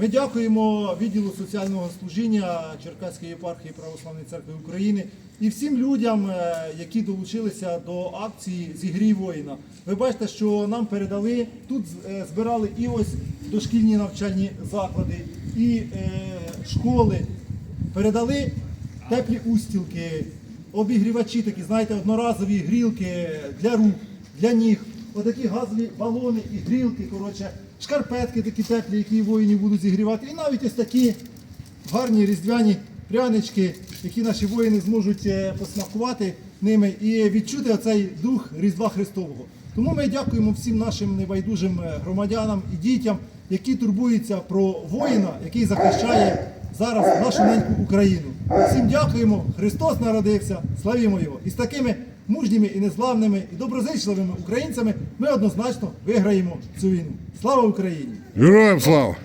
Ми дякуємо відділу соціального служіння Черкаської єпархії Православної церкви України і всім людям, е, які долучилися до акції Зігрій воїна. Ви бачите, що нам передали тут е, збирали і ось дошкільні навчальні заклади, і е, школи. Передали теплі устілки, обігрівачі, такі, знаєте, одноразові грілки для рук, для ніг, отакі газові балони і грілки, коротше, шкарпетки такі теплі, які воїні будуть зігрівати. І навіть ось такі гарні різдвяні прянички, які наші воїни зможуть е, посмакувати ними і відчути оцей дух Різдва Христового. Тому ми дякуємо всім нашим небайдужим е, громадянам і дітям, які турбуються про воїна, який захищає зараз нашу неньку Україну. Всім дякуємо. Христос народився, славімо його. І з такими мужніми і незламними і доброзичливими українцями ми однозначно виграємо цю війну. Слава Україні! Героям слава!